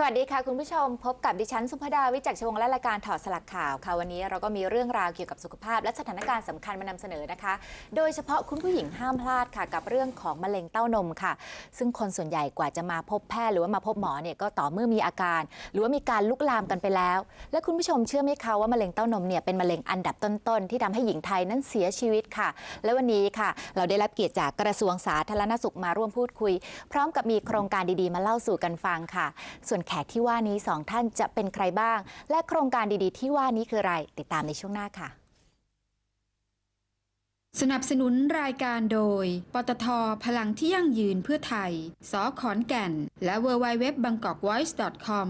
สวัสดีค่ะ คุณผู้ชมพบกับดิฉันสุภดาวิจักรชวงและรายการถอดสลักข่าวค่ะวันนี้เราก็มีเรื่องราวเกี่ยวกับสุขภาพ และสถานการณ์สำคัญมานำเสนอนะคะ โดยเฉพาะคุณผู้หญิงห้ามพลาดค่ะ กับเรื่องของมะเร็งเต้านมค่ะ ซึ่งคนส่วนใหญ่กว่าจะมาพบแพทย์หรือว่ามาพบหมอเนี่ยก็ต่อเมื่อมีอาการ หรือว่ามีการลุกลามกันไปแล้ว และคุณผู้ชมเชื่อไหมคะว่ามะเร็งเต้านมเนี่ยเป็นมะเร็งอันดับต้นๆที่ทำให้หญิงไทยนั้นเสียชีวิตค่ะ และวันนี้ค่ะ เราได้รับเกียรติจากกระทรวงสาธารณสุขมาร่วมพูดคุย พร้อมกับมีโครงการดีๆ มาเล่าสู่กันฟังค่ะ ส่วนแขกที่ว่านี้สองท่านจะเป็นใครบ้าง และโครงการดีๆ ที่ว่านี้คืออะไร ติดตามในช่วงหน้าค่ะ สนับสนุนรายการโดย ปตท พลังที่ยั่งยืนเพื่อไทยสอขอนแก่น และ w w w b a n g k o k v o i c e c o m